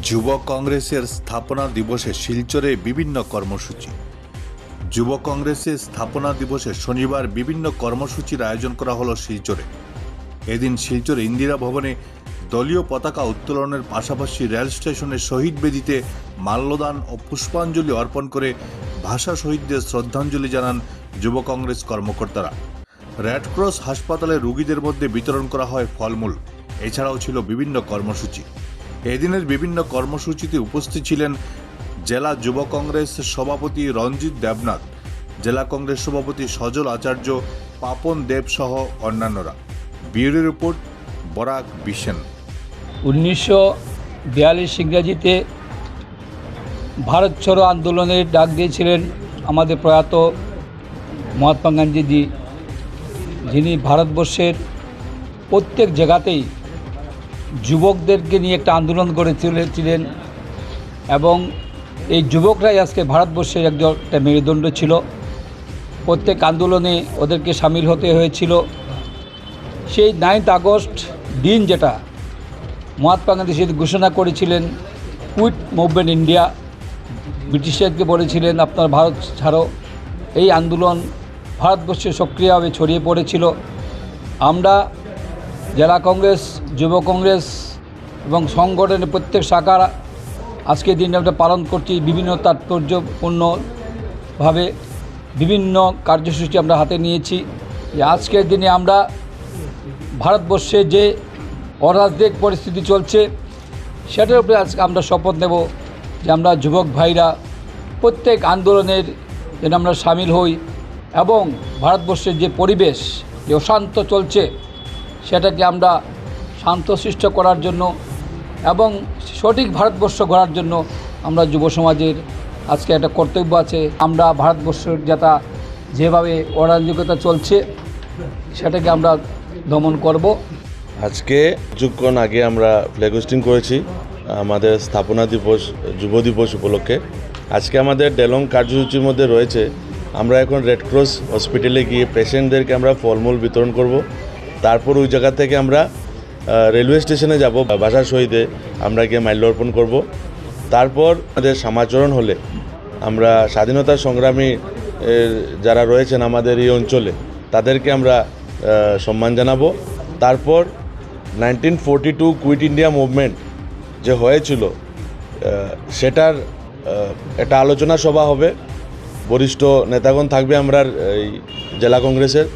যুব কংগ্রেসের স্থাপনা দিবসে শিলচরে বিভিন্ন কর্মসূচি। যুব কংগ্রেসের স্থাপনা দিবসে শনিবার বিভিন্ন কর্মসূচির আয়োজন করা হলো শিলচরে। এদিন শিলচর ইন্দিরা ভবনে দলীয় পতাকা উত্তোলনের পাশাপাশি রেল স্টেশনের শহীদ বেদিতে মাল্যদান ও পুষ্পাঞ্জলি অর্পণ করে ভাষা শহীদদের শ্রদ্ধাঞ্জলি জানান যুব কংগ্রেস কর্মকর্তারা। রেডক্রস হাসপাতালে রোগীদের মধ্যে বিতরণ করা হয় ফলমূল। এছাড়াও ছিল বিভিন্ন কর্মসূচি। এদিনের বিভিন্ন কর্মসূচিতে উপস্থিত ছিলেন জেলা যুব কংগ্রেস সভাপতি রঞ্জিত দেবনাথ, জেলা কংগ্রেস সভাপতি সজল আচার্য, পাপন দেব সহ অন্যান্যরা। ব্যুরো রিপোর্ট, বরাক বিশেন। উনিশশো বিয়াল্লিশ ইংরাজিতে ভারত ছাড়ো আন্দোলনের ডাক দিয়েছিলেন আমাদের প্রয়াত মহাত্মা গান্ধীজি, যিনি ভারতবর্ষের প্রত্যেক জায়গাতেই যুবকদেরকে নিয়ে একটা আন্দোলন গড়ে তুলেছিলেন এবং এই যুবকরাই আজকে ভারতবর্ষের একজন একটা মেরুদণ্ড ছিল। প্রত্যেক আন্দোলনে ওদেরকে সামিল হতে হয়েছিল। সেই নাইন্থ আগস্ট দিন যেটা মহাত্মা গান্ধী সেদিন ঘোষণা করেছিলেন কুইট মুভমেন্ট ইন্ডিয়া ব্রিটিশদেরকে বলেছিলেন, আপনার ভারত ছাড়ো। এই আন্দোলন ভারতবর্ষে সক্রিয়ভাবে ছড়িয়ে পড়েছিল। আমরা জেলা কংগ্রেস, যুব কংগ্রেস এবং সংগঠনের প্রত্যেক শাখার আজকের দিনটা আমরা পালন করছি বিভিন্ন তাৎপর্যপূর্ণভাবে, বিভিন্ন কার্যসূচি আমরা হাতে নিয়েছি। যে আজকের দিনে আমরা ভারতবর্ষে যে অরাজনৈতিক পরিস্থিতি চলছে, সেটার উপরে আজকে আমরা শপথ নেব যে আমরা যুবক ভাইরা প্রত্যেক আন্দোলনের যেন আমরা সামিল হই এবং ভারতবর্ষের যে পরিবেশ, যে অশান্ত চলছে সেটাকে আমরা শান্তশিষ্ট করার জন্য এবং সঠিক ভারতবর্ষ গড়ার জন্য আমরা যুব সমাজের আজকে একটা কর্তব্য আছে। আমরা ভারতবর্ষের যেটা যেভাবে অরাজকতা চলছে, সেটাকে আমরা দমন করব। আজকে কিছুক্ষণ আগে আমরা ফ্ল্যাগ হোস্টিং করেছি, আমাদের স্থাপনা দিবস, যুব দিবস উপলক্ষে। আজকে আমাদের ডেলং কার্যসূচির মধ্যে রয়েছে, আমরা এখন রেড ক্রস হসপিটালে গিয়ে পেশেন্টদেরকে আমরা ফলমূল বিতরণ করব। তারপর ওই জায়গা থেকে আমরা রেলওয়ে স্টেশনে যাব ভাষা শহীদে আমরা গিয়ে মাল্যার্পণ করব। তারপর আমাদের সমাচরণ হলে আমরা স্বাধীনতা সংগ্রামী যারা রয়েছেন আমাদের এই অঞ্চলে, তাদেরকে আমরা সম্মান জানাব। তারপর nineteen forty two quit India movement যে হয়েছিল সেটার একটা আলোচনা সভা হবে। বরিষ্ঠ নেতাগণ থাকবে আমরা এই জেলা কংগ্রেসের।